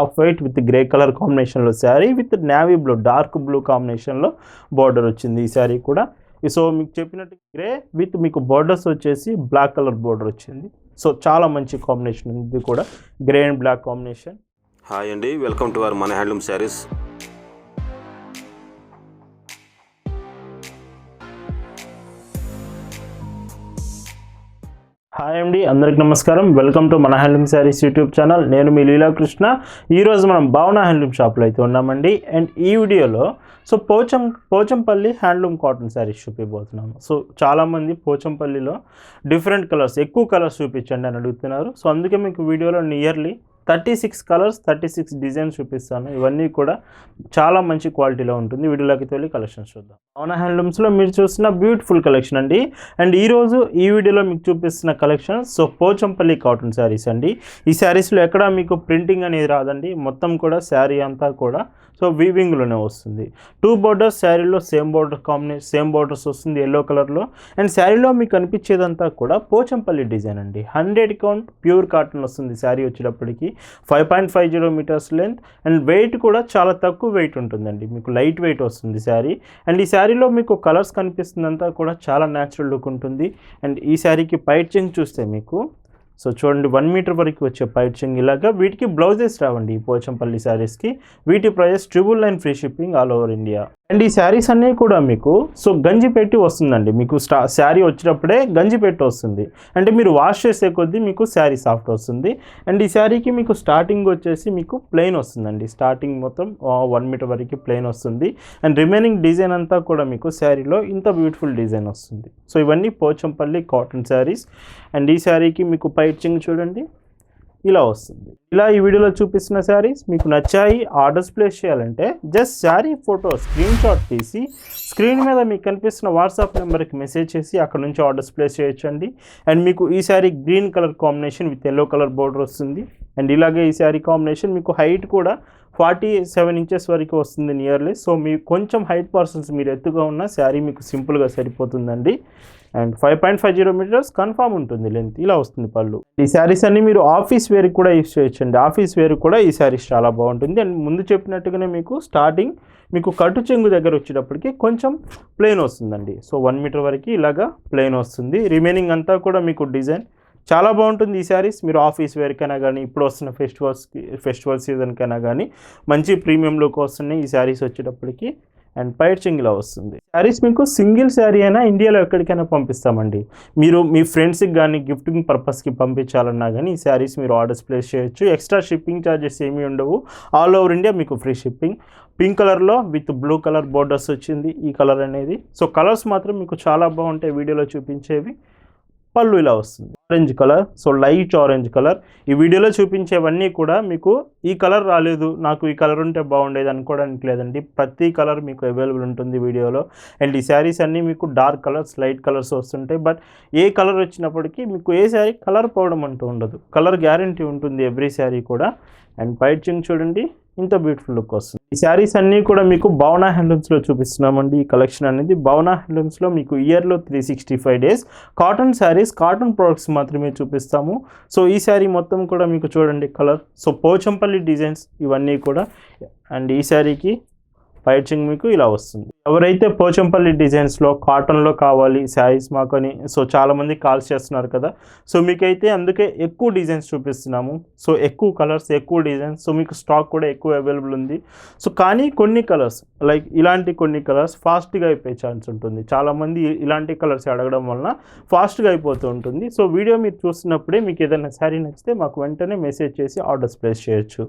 Off white with grey colour కాంబినేషన్లో saree with navy blue dark blue కాంబినేషన్లో border వచ్చింది ఈ శారీ కూడా. సో మీకు చెప్పినట్టు గ్రే విత్ మీకు బార్డర్స్ వచ్చేసి బ్లాక్ కలర్ బార్డర్ వచ్చింది. సో చాలా మంచి కాంబినేషన్ ఉంది ఇది కూడా. Grey and black combination. Hi అండి వెల్కమ్ టు అవర్ మన హ్యాండ్లూమ్ శారీస్. హాయ్ అండి అందరికి నమస్కారం. వెల్కమ్ టు మన హ్యాండ్లూమ్ శారీస్ యూట్యూబ్ ఛానల్ నేను మీ లీలాకృష్ణ ఈరోజు మనం భావన హ్యాండ్లూమ్ షాప్లో అయితే ఉన్నామండి. అండ్ ఈ వీడియోలో so Pocham Pochampally handloom cotton sarees చూపిపోతున్నాము so చాలామంది పోచంపల్లిలో డిఫరెంట్ కలర్స్ ఎక్కువ కలర్స్ చూపించండి అని అడుగుతున్నారు. సో అందుకే మీకు వీడియోలో nearly thirty six colours thirty six designs చూపిస్తాను. ఇవన్నీ కూడా చాలా మంచి క్వాలిటీలో ఉంటుంది. వీడియోలోకి వెళ్ళి కలెక్షన్స్ చూద్దాం. అవునా హ్యాండ్లూమ్స్లో మీరు చూస్తున్న బ్యూటిఫుల్ కలెక్షన్ అండి. అండ్ ఈరోజు ఈ వీడియోలో మీకు చూపిస్తున్న collection so Pochampally cotton sarees అండి. ఈ శారీస్లో ఎక్కడ మీకు ప్రింటింగ్ అనేది రాదండి. మొత్తం కూడా శారీ అంతా కూడా సో వీవింగ్లోనే వస్తుంది. టూ బోర్డర్స్ శారీలో same border combination same borders వస్తుంది ఎల్లో కలర్లో అండ్ శారీలో మీకు కనిపించేదంతా కూడా పోచంపల్లి డిజైన్ అండి. హండ్రెడ్ కౌంట్ ప్యూర్ కాటన్ వస్తుంది శారీ వచ్చేటప్పటికి. Five point five zero metres length and weight కూడా చాలా తక్కువ వెయిట్ ఉంటుందండి. మీకు లైట్ వెయిట్ వస్తుంది శారీ. అండ్ ఈ శారీలో మీకు కలర్స్ కనిపిస్తుందంతా కూడా చాలా న్యాచురల్ లుక్ ఉంటుంది. అండ్ ఈ శారీకి పైట్ చెంగ్ చూస్తే మీకు సో చూడండి వన్ మీటర్ వరకు వచ్చే పైచింగ్ చెంగ్ ఇలాగా వీటికి బ్లౌజెస్ రావండి ఈ పోచంపల్లి శారీస్కి. వీటి prices triple nine free shipping all over India and ఈ శారీస్ అన్నీ కూడా మీకు సో గంజి పెట్టి వస్తుందండి. మీకు స్టా శారీ వచ్చినప్పుడే గంజి పెట్టి వస్తుంది. అంటే మీరు వాష్ చేసే కొద్దీ మీకు శారీ సాఫ్ట్ వస్తుంది. అండ్ ఈ శారీకి మీకు స్టార్టింగ్ వచ్చేసి మీకు ప్లెయిన్ వస్తుందండి. స్టార్టింగ్ మొత్తం వన్ మీటర్ వరకు ప్లెయిన్ వస్తుంది. అండ్ రిమైనింగ్ డిజైన్ అంతా కూడా మీకు శారీలో ఇంత బ్యూటిఫుల్ డిజైన్ వస్తుంది. సో ఇవన్నీ పోచంపల్లి కాటన్ శారీస్. అండ్ ఈ శారీకి మీకు పైచింగ్ చూడండి. ఇలా వస్తుంది. ఇలా ఈ వీడియోలో చూపిస్తున్న శారీస్ మీకు నచ్చాయి ఆర్డర్స్ ప్లేస్ చేయాలంటే just sari photo screenshot తీసి స్క్రీన్ మీద మీకు కనిపిస్తున్న వాట్సాప్ నెంబర్కి మెసేజ్ చేసి అక్కడ నుంచి ఆర్డర్స్ ప్లేస్ చేయొచ్చండి. అండ్ మీకు ఈ saree green colour combination with yellow colour border వస్తుంది. అండ్ ఇలాగే ఈ శారీ కాంబినేషన్ మీకు హైట్ కూడా ఫార్టీ సెవెన్ ఇంచెస్ వరకు వస్తుంది నియర్లీ సో మీ కొంచెం హైట్ పర్సన్స్ మీరు ఎత్తుగా ఉన్న శారీ మీకు సింపుల్గా సరిపోతుందండి. And five point five zero metres confirm ఉంటుంది లెంత్ ఇలా వస్తుంది పళ్ళు. ఈ శారీస్ అన్ని మీరు ఆఫీస్ వేర్కి కూడా యూస్ చేయొచ్చు. అండ్ ఆఫీస్ వేర్ కూడా ఈ శారీస్ చాలా బాగుంటుంది. అండ్ ముందు చెప్పినట్టుగానే మీకు స్టార్టింగ్ మీకు కట్టు చెంగు దగ్గర వచ్చేటప్పటికి కొంచెం ప్లెయిన్ వస్తుందండి. సో వన్ మీటర్ వరకు ఇలాగా ప్లెయిన్ వస్తుంది. రిమైనింగ్ అంతా కూడా మీకు డిజైన్ చాలా బాగుంటుంది ఈ శారీస్ మీరు ఆఫీస్ వేర్కైనా కానీ ఇప్పుడు వస్తున్న ఫెస్టివల్స్కి ఫెస్టివల్ సీజన్కైనా కానీ మంచి ప్రీమియం లుక్ వస్తున్నాయి ఈ శారీస్ వచ్చేటప్పటికి అండ్ పైట్ ఇలా వస్తుంది. శారీస్ మీకు సింగిల్ శారీ అయినా ఇండియాలో ఎక్కడికైనా పంపిస్తామండి. మీరు మీ ఫ్రెండ్స్కి కానీ గిఫ్టింగ్ పర్పస్కి పంపించాలన్నా కానీ ఈ శారీస్ మీరు ఆర్డర్స్ ప్లేస్ చేయొచ్చు. ఎక్స్ట్రా షిప్పింగ్ ఛార్జెస్ ఏమీ ఉండవు. ఆల్ ఓవర్ ఇండియా మీకు ఫ్రీ షిప్పింగ్. పింక్ కలర్లో విత్ బ్లూ కలర్ బోర్డర్స్ వచ్చింది ఈ కలర్ అనేది. సో కలర్స్ మాత్రం మీకు చాలా బాగుంటాయి వీడియోలో చూపించేవి. పళ్ళు ఇలా వస్తుంది. Orange colour so light orange colour ఈ వీడియోలో చూపించేవన్నీ కూడా మీకు ఈ కలర్ రాలేదు నాకు ఈ కలర్ ఉంటే బాగుండేది అనుకోవడానికి లేదండి. ప్రతి కలర్ మీకు అవైలబుల్ ఉంటుంది వీడియోలో. అండ్ ఈ శారీస్ అన్నీ మీకు డార్క్ కలర్స్ లైట్ కలర్స్ వస్తుంటాయి. బట్ ఏ కలర్ వచ్చినప్పటికీ మీకు ఏ శారీ కలర్ పోవడం అంటూ ఉండదు. కలర్ గ్యారంటీ ఉంటుంది ఎవ్రీ శారీ కూడా. అండ్ బయట చింగ్ చూడండి ఇంత బ్యూటిఫుల్ లుక్ వస్తుంది. ఈ శారీస్ అన్నీ కూడా మీకు భవనా హ్యాండ్లూమ్స్లో చూపిస్తున్నామండి. ఈ కలెక్షన్ అనేది భావన హ్యాండ్లూమ్స్లో మీకు ఇయర్లో three sixty five days cotton sarees cotton products మాత్రమే చూపిస్తాము. సో ఈ శారీ మొత్తం కూడా మీకు చూడండి కలర్ సో పోచంపల్లి డిజైన్స్ ఇవన్నీ కూడా. అండ్ ఈ శారీకి పైచింగ్ మీకు ఇలా వస్తుంది. ఎవరైతే పోచంపల్లి డిజైన్స్లో కాటన్లో కావాలి శారీస్ మాకు అని సో చాలామంది కాల్స్ చేస్తున్నారు కదా. సో మీకైతే అందుకే ఎక్కువ డిజైన్స్ చూపిస్తున్నాము. సో ఎక్కువ కలర్స్ ఎక్కువ డిజైన్స్ సో మీకు స్టాక్ కూడా ఎక్కువ అవైలబుల్ ఉంది. సో కానీ కొన్ని కలర్స్ లైక్ ఇలాంటి కొన్ని కలర్స్ ఫాస్ట్గా అయిపోయే ఛాన్స్ ఉంటుంది. చాలామంది ఇలాంటి కలర్స్ అడగడం వలన ఫాస్ట్గా అయిపోతూ ఉంటుంది. సో వీడియో మీరు చూస్తున్నప్పుడే మీకు ఏదైనా శారీ నచ్చితే మాకు వెంటనే మెసేజ్ చేసి ఆర్డర్స్ ప్లేస్ చేయొచ్చు.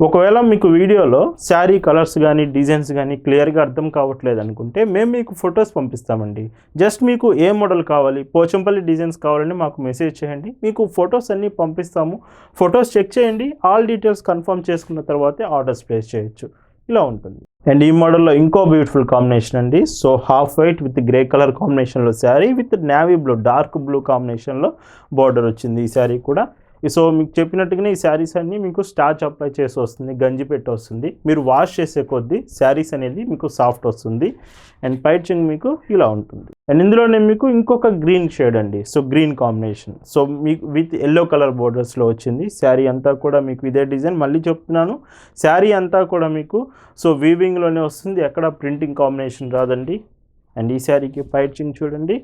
ఒకవేళ మీకు వీడియోలో శారీ కలర్స్ కానీ డిజైన్స్ కానీ క్లియర్గా అర్థం కావట్లేదు అనుకుంటే మేము మీకు ఫొటోస్ పంపిస్తామండి. జస్ట్ మీకు ఏ మోడల్ కావాలి పోచంపల్లి డిజైన్స్ కావాలని మాకు మెసేజ్ చేయండి. మీకు ఫొటోస్ అన్నీ పంపిస్తాము. ఫొటోస్ చెక్ చేయండి. ఆల్ డీటెయిల్స్ కన్ఫర్మ్ చేసుకున్న తర్వాతే ఆర్డర్స్ ప్లేస్ చేయొచ్చు. ఇలా ఉంటుంది. అండ్ ఈ మోడల్లో ఇంకో బ్యూటిఫుల్ కాంబినేషన్ అండి. So half white with grey colour కాంబినేషన్లో saree with navy blue dark blue కాంబినేషన్లో బార్డర్ వచ్చింది ఈ శారీ కూడా. సో మీకు చెప్పినట్టుగానే ఈ శారీస్ అన్నీ మీకు స్టార్చ్ అప్లై చేసి వస్తుంది గంజి పెట్టి వస్తుంది. మీరు వాష్ చేసే కొద్దీ శారీస్ అనేది మీకు సాఫ్ట్ వస్తుంది. అండ్ పైచింగ్ మీకు ఇలా ఉంటుంది. అండ్ ఇందులోనే మీకు ఇంకొక గ్రీన్ షేడ్ అండి. సో గ్రీన్ కాంబినేషన్ సో మీకు విత్ ఎల్లో కలర్ బోర్డర్స్లో వచ్చింది. శారీ అంతా కూడా మీకు ఇదే డిజైన్ మళ్ళీ చెప్తున్నాను శారీ అంతా కూడా మీకు సో వీవింగ్లోనే వస్తుంది. ఎక్కడ ప్రింటింగ్ కాంబినేషన్ రాదండి. అండ్ ఈ శారీకి పైచింగ్ చూడండి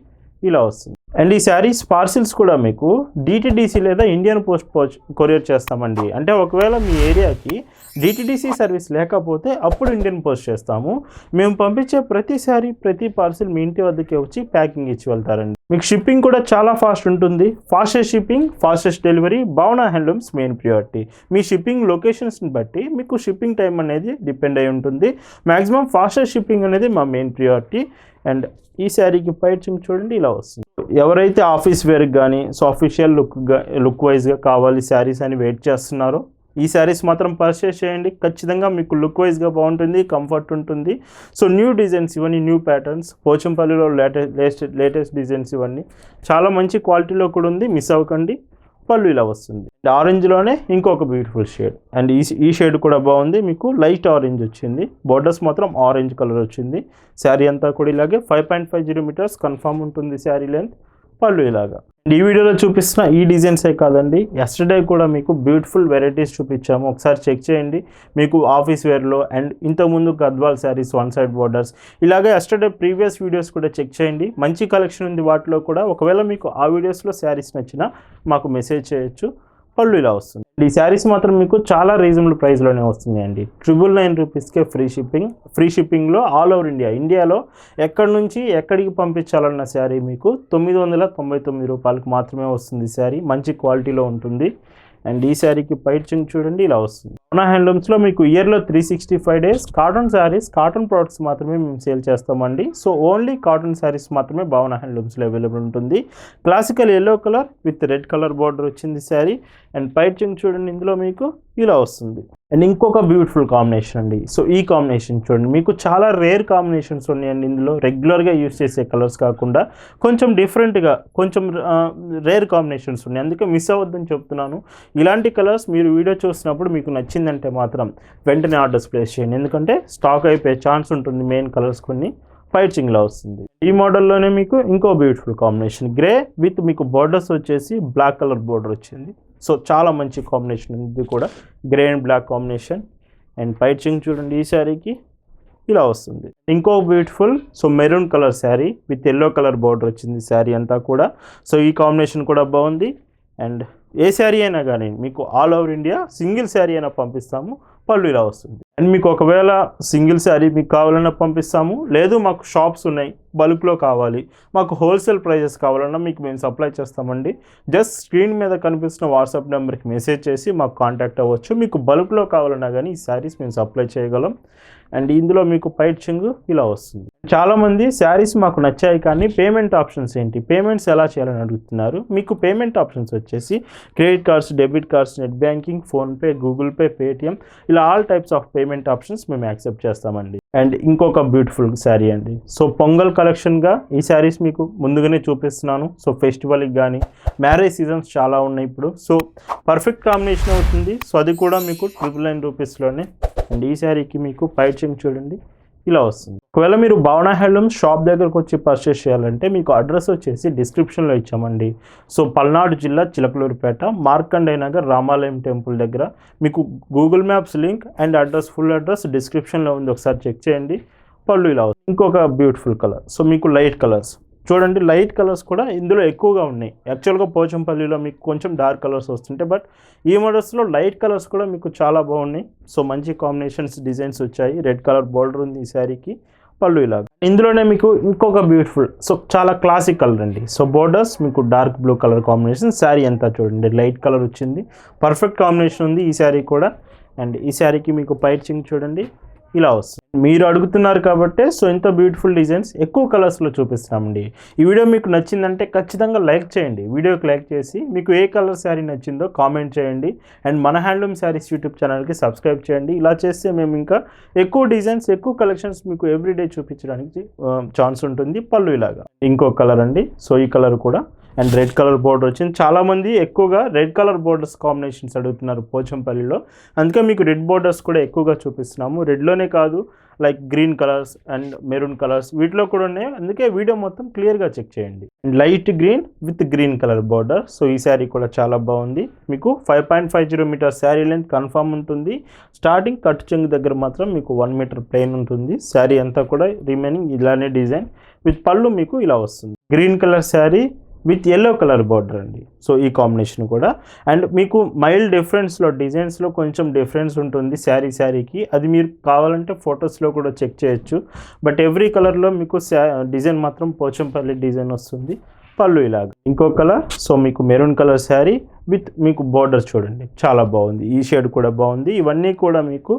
ఇలా వస్తుంది. అండ్ ఈ శారీస్ పార్సిల్స్ కూడా మీకు డిటిడిసి లేదా ఇండియన్ పోస్ట్ పోస్ట్ కొరియర్ చేస్తామండి. అంటే ఒకవేళ మీ ఏరియాకి డిటిడిసి సర్వీస్ లేకపోతే అప్పుడు ఇండియన్ పోస్ట్ చేస్తాము. మేము పంపించే ప్రతి శారీ ప్రతి పార్సిల్ మీ ఇంటి వద్దకే వచ్చి ప్యాకింగ్ ఇచ్చి వెళ్తారండి. మీకు షిప్పింగ్ కూడా చాలా ఫాస్ట్ ఉంటుంది. Fastest shipping fastest delivery Bhavana handlooms main priority మీ షిప్పింగ్ లొకేషన్స్ని బట్టి మీకు షిప్పింగ్ టైం అనేది డిపెండ్ అయి ఉంటుంది. మ్యాక్సిమం ఫాస్టెస్ట్ షిప్పింగ్ అనేది మా మెయిన్ ప్రియారిటీ అండ్ ఈ శారీకి పైచింగ్ చూడండి ఇలా వస్తుంది. ఎవరైతే ఆఫీస్ వేర్కి కానీ సో అఫీషియల్ లుక్ లుక్ వైజ్గా కావాలి శారీస్ అని వెయిట్ చేస్తున్నారో ఈ శారీస్ మాత్రం పర్చేస్ చేయండి. ఖచ్చితంగా మీకు లుక్ వైజ్గా బాగుంటుంది కంఫర్ట్ ఉంటుంది. సో న్యూ డిజైన్స్ ఇవన్నీ న్యూ ప్యాటర్న్స్ పోచంపల్లిలో లేటెస్ట్ లేటెస్ట్ లేటెస్ట్ డిజైన్స్ ఇవన్నీ. చాలా మంచి క్వాలిటీలో కూడా ఉంది మిస్ అవ్వకండి. పళ్ళు ఇలా వస్తుంది. ఆరెంజ్లోనే ఇంకొక బ్యూటిఫుల్ షేడ్ అండ్ ఈ ఈ షేడ్ కూడా బాగుంది. మీకు లైట్ ఆరెంజ్ వచ్చింది. బోర్డర్స్ మాత్రం ఆరెంజ్ కలర్ వచ్చింది. శారీ అంతా కూడా ఇలాగే five point five zero metres confirm ఉంటుంది శారీ లెంత్ పళ్ళు ఇలాగా. ఈ వీడియోలో చూపిస్తున్న ఈ డిజైన్సే కాదండి. ఎస్టర్డే కూడా మీకు బ్యూటిఫుల్ వెరైటీస్ చూపించాము. ఒకసారి చెక్ చేయండి. మీకు ఆఫీస్ వేర్లో అండ్ ఇంతకుముందు Gadwal sarees one side borders ఇలాగే ఎస్టర్డే ప్రీవియస్ వీడియోస్ కూడా చెక్ చేయండి. మంచి కలెక్షన్ ఉంది వాటిలో కూడా. ఒకవేళ మీకు ఆ వీడియోస్లో శారీస్ నచ్చినా మాకు మెసేజ్ చేయొచ్చు. పళ్ళు ఇలా వస్తుంది. ఈ శారీస్ మాత్రం మీకు చాలా రీజనబుల్ ప్రైస్లోనే వస్తుంది అండి ట్రిపుల్ నైన్ రూపీస్కే ఫ్రీ షిప్పింగ్ ఫ్రీ షిప్పింగ్లో ఆల్ ఓవర్ ఇండియా. ఇండియాలో ఎక్కడి నుంచి ఎక్కడికి పంపించాలన్న శారీ మీకు తొమ్మిది వందల తొంభై తొమ్మిది రూపాయలకు మాత్రమే వస్తుంది శారీ. మంచి క్వాలిటీలో ఉంటుంది. అండ్ ఈ శారీకి పైచింగ్ చూడండి ఇలా వస్తుంది. మన హ్యాండ్లూమ్స్లో మీకు ఇయర్లో three sixty five days cotton sarees cotton products మాత్రమే మేము సేల్ చేస్తామండి. సో ఓన్లీ కాటన్ శారీస్ మాత్రమే భావన హ్యాండ్లూమ్స్లో అవైలబుల్ ఉంటుంది. Classical yellow colour with red colour border వచ్చింది శారీ అండ్ పైచింగ్ చూడండి ఇందులో మీకు ఇలా వస్తుంది. అండ్ ఇంకొక బ్యూటిఫుల్ కాంబినేషన్ అండి. సో ఈ కాంబినేషన్ చూడండి. మీకు చాలా రేర్ కాంబినేషన్స్ ఉన్నాయండి ఇందులో. రెగ్యులర్గా యూస్ చేసే కలర్స్ కాకుండా కొంచెం డిఫరెంట్గా కొంచెం రేర్ కాంబినేషన్స్ ఉన్నాయి. అందుకే మిస్ అవ్వద్దని చెప్తున్నాను. ఇలాంటి కలర్స్ మీరు వీడియో చూసినప్పుడు మీకు వచ్చిందంటే మాత్రం వెంటనే ఆర్డర్స్ ప్లేస్ చేయండి. ఎందుకంటే స్టాక్ అయిపోయే ఛాన్స్ ఉంటుంది మెయిన్ కలర్స్ కొన్ని పైచింగ్లో వస్తుంది. ఈ మోడల్లోనే మీకు ఇంకో బ్యూటిఫుల్ కాంబినేషన్ గ్రే విత్ మీకు బోర్డర్స్ వచ్చేసి బ్లాక్ కలర్ బోర్డర్ వచ్చింది. సో చాలా మంచి కాంబినేషన్ ఇది కూడా. Grey and black combination and పైచింగ్ చూడండి ఈ శారీకి ఇలా వస్తుంది. ఇంకో beautiful so maroon colour saree with yellow colour border వచ్చింది శారీ అంతా కూడా. సో ఈ కాంబినేషన్ కూడా బాగుంది. అండ్ ఏ శారీ అయినా కానీ మీకు all over India single saree అయినా పంపిస్తాము పళ్ళు ఇలా వస్తుంది. అండ్ మీకు ఒకవేళ సింగిల్ శారీ మీకు కావాలన్నా పంపిస్తాము లేదు మాకు షాప్స్ ఉన్నాయి బల్క్లో కావాలి మాకు హోల్సేల్ ప్రైజెస్ కావాలన్నా మీకు మేము సప్లై చేస్తామండి. జస్ట్ స్క్రీన్ మీద కనిపిస్తున్న వాట్సాప్ నెంబర్కి మెసేజ్ చేసి మాకు కాంటాక్ట్ అవ్వచ్చు. మీకు బల్క్లో కావాలన్నా కానీ ఈ శారీస్ మేము సప్లై చేయగలం. అండ్ ఇందులో మీకు పైచింగ్ ఇలా వస్తుంది. చాలామంది శారీస్ మాకు నచ్చాయి కానీ పేమెంట్ ఆప్షన్స్ ఏంటి? పేమెంట్స్ ఎలా చేయాలని అడుగుతున్నారు. మీకు పేమెంట్ ఆప్షన్స్ వచ్చేసి credit cards debit cards net banking PhonePe Google Pay Paytm ఇలా all types of payment options మేము యాక్సెప్ట్ చేస్తామండి. అండ్ ఇంకొక బ్యూటిఫుల్ శారీ అండి. సో పొంగల్ కలెక్షన్గా ఈ శారీస్ మీకు ముందుగానే చూపిస్తున్నాను. సో ఫెస్టివల్కి కానీ మ్యారేజ్ సీజన్స్ చాలా ఉన్నాయి ఇప్పుడు. సో పర్ఫెక్ట్ కాంబినేషన్ అవుతుంది. సో అది కూడా మీకు ట్రిపుల్ నైన్ రూపీస్లోనే అండ్ ఈ శారీకి మీకు పైచింగ్ చూడండి. ఇలా వస్తుంది. ఒకవేళ మీరు భవన హ్యాండ్లూమ్స్ షాప్ దగ్గరకు వచ్చి పర్చేస్ చేయాలంటే మీకు అడ్రస్ వచ్చేసి డిస్క్రిప్షన్లో ఇచ్చామండి. సో పల్నాడు జిల్లా చిలకలూరుపేట మార్కండే నగర్ రామాలయం టెంపుల్ దగ్గర. మీకు Google Maps link and address full address డిస్క్రిప్షన్లో ఉంది. ఒకసారి చెక్ చేయండి. పళ్ళు ఇలా వస్తుంది. ఇంకొక బ్యూటిఫుల్ కలర్ సో మీకు లైట్ కలర్స్ చూడండి లైట్ కలర్స్ కూడా ఇందులో ఎక్కువగా ఉన్నాయి. యాక్చువల్గా పోచంపల్లిలో మీకు కొంచెం డార్క్ కలర్స్ వస్తుంటాయి బట్ ఈ మోడల్స్లో లైట్ కలర్స్ కూడా మీకు చాలా బాగున్నాయి. సో మంచి కాంబినేషన్స్ డిజైన్స్ వచ్చాయి. రెడ్ కలర్ బోర్డర్ ఉంది ఈ శారీకి పళ్ళు ఇలా ఇందులోనే మీకు ఇంకొక బ్యూటిఫుల్ సో చాలా క్లాసిక్ కలర్ అండి. సో బోర్డర్స్ మీకు dark blue colour combination saree అంతా చూడండి లైట్ కలర్ వచ్చింది. పర్ఫెక్ట్ కాంబినేషన్ ఉంది ఈ శారీ కూడా. అండ్ ఈ శారీకి మీకు పైచింగ్ చూడండి. ఇలా వస్తుంది. మీరు అడుగుతున్నారు కాబట్టి సో ఇంత బ్యూటిఫుల్ డిజైన్స్ ఎక్కువ కలర్స్లో చూపిస్తామండి. ఈ వీడియో మీకు నచ్చిందంటే ఖచ్చితంగా లైక్ చేయండి. వీడియోకి లైక్ చేసి మీకు ఏ కలర్ శారీ నచ్చిందో కామెంట్ చేయండి. అండ్ మన హ్యాండ్లూమ్ శారీస్ యూట్యూబ్ ఛానల్కి సబ్స్క్రైబ్ చేయండి. ఇలా చేస్తే మేము ఇంకా ఎక్కువ డిజైన్స్ ఎక్కువ కలెక్షన్స్ మీకు ఎవ్రీడే చూపించడానికి ఛాన్స్ ఉంటుంది. పళ్ళు ఇలాగా. ఇంకో కలర్ అండి. సో ఈ కలర్ కూడా అండ్ రెడ్ కలర్ బోర్డర్ వచ్చింది. చాలామంది ఎక్కువగా రెడ్ కలర్ బోర్డర్స్ కాంబినేషన్స్ అడుగుతున్నారు పోచంపల్లిలో. అందుకే మీకు రెడ్ బోర్డర్స్ కూడా ఎక్కువగా చూపిస్తున్నాము. రెడ్లోనే కాదు like green colours and maroon colours వీటిలో కూడా ఉన్నాయి. అందుకే వీడియో మొత్తం క్లియర్గా చెక్ చేయండి. And light green with green colour border so ఈ శారీ కూడా చాలా బాగుంది. మీకు five point five zero metre saree length confirm ఉంటుంది. స్టార్టింగ్ కట్ చెంగు దగ్గర మాత్రం మీకు వన్ మీటర్ ప్లెయిన్ ఉంటుంది. శారీ అంతా కూడా రిమైనింగ్ ఇలానే డిజైన్ విత్ పళ్ళు మీకు ఇలా వస్తుంది. Green colour saree with yellow colour border అండి. సో ఈ కాంబినేషన్ కూడా. అండ్ మీకు మైల్డ్ డిఫరెన్స్లో డిజైన్స్లో కొంచెం డిఫరెన్స్ ఉంటుంది శారీ శారీకి. అది మీరు కావాలంటే ఫొటోస్లో కూడా చెక్ చేయొచ్చు. బట్ ఎవ్రీ కలర్లో మీకు శా డిజైన్ మాత్రం పోచంపల్లి డిజైన్ వస్తుంది. పళ్ళు ఇలాగ. ఇంకో కలర్ సో మీకు మెరూన్ కలర్ శారీ విత్ మీకు బార్డర్ చూడండి. చాలా బాగుంది. ఈ షేడ్ కూడా బాగుంది. ఇవన్నీ కూడా మీకు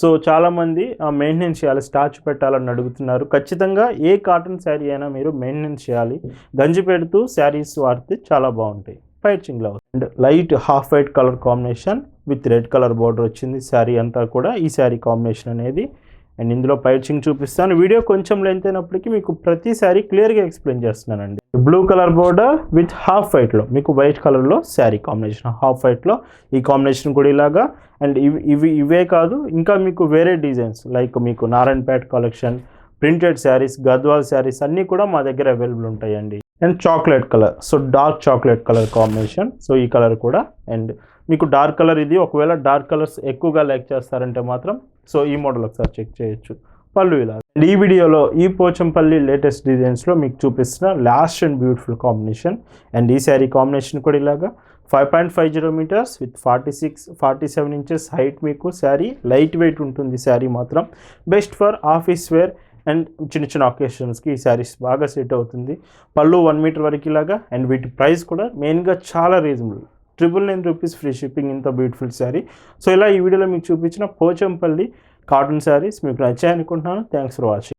సో చాలామంది మెయింటెనెన్స్ చేయాలి స్టార్చ్ పెట్టాలని అడుగుతున్నారు. ఖచ్చితంగా ఏ కాటన్ శారీ అయినా మీరు మెయింటెనెన్స్ చేయాలి. గంజి పెడుతూ శారీస్ వాడితే చాలా బాగుంటాయి. ఫైటింగ్ love and light half white colour combination with red colour border వచ్చింది. శారీ అంతా కూడా ఈ శారీ కాంబినేషన్ అనేది. అండ్ ఇందులో పైచింగ్ చూపిస్తాను. వీడియో కొంచెం లెంత్ అయినప్పటికీ మీకు ప్రతి క్లియర్గా ఎక్స్ప్లెయిన్ చేస్తున్నానండి. Blue colour border with half వైట్లో మీకు వైట్ కలర్లో శారీ కాంబినేషన్ హాఫ్ వైట్లో ఈ కాంబినేషన్ కూడా ఇలాగా. అండ్ ఇవి ఇవి ఇవే కాదు ఇంకా మీకు వేరే డిజైన్స్ లైక్ మీకు Narayanpet collection printed sarees Gadwal sarees అన్నీ కూడా మా దగ్గర అవైలబుల్ ఉంటాయండి. And chocolate colour so dark chocolate colour combination so ఈ కలర్ కూడా. అండ్ మీకు డార్క్ కలర్ ఇది ఒకవేళ డార్క్ కలర్స్ ఎక్కువగా లైక్ చేస్తారంటే మాత్రం సో ఈ మోడల్ ఒకసారి చెక్ చేయొచ్చు. పళ్ళు ఇలా. ఈ వీడియోలో ఈ పోచంపల్లి లేటెస్ట్ డిజైన్స్లో మీకు చూపిస్తున్న last and beautiful combination and ఈ శారీ కాంబినేషన్ కూడా ఇలాగా. Five point five zero metres with forty six forty seven inches height మీకు శారీ. లైట్ వెయిట్ ఉంటుంది శారీ మాత్రం. Best for office wear and చిన్న చిన్న ఒకేషన్స్కి ఈ శారీస్ బాగా సెట్ అవుతుంది. పళ్ళు వన్ మీటర్ వరకు ఇలాగా. అండ్ వీటి ప్రైస్ కూడా మెయిన్గా చాలా reasonable triple nine rupees free shipping ఇంత బ్యూటిఫుల్ శారీ సో ఇలా ఈ వీడియోలో మీకు చూపించిన పోచంపల్లి కాటన్ శారీస్ మీకు నచ్చాయనుకుంటున్నాను. Thanks for watching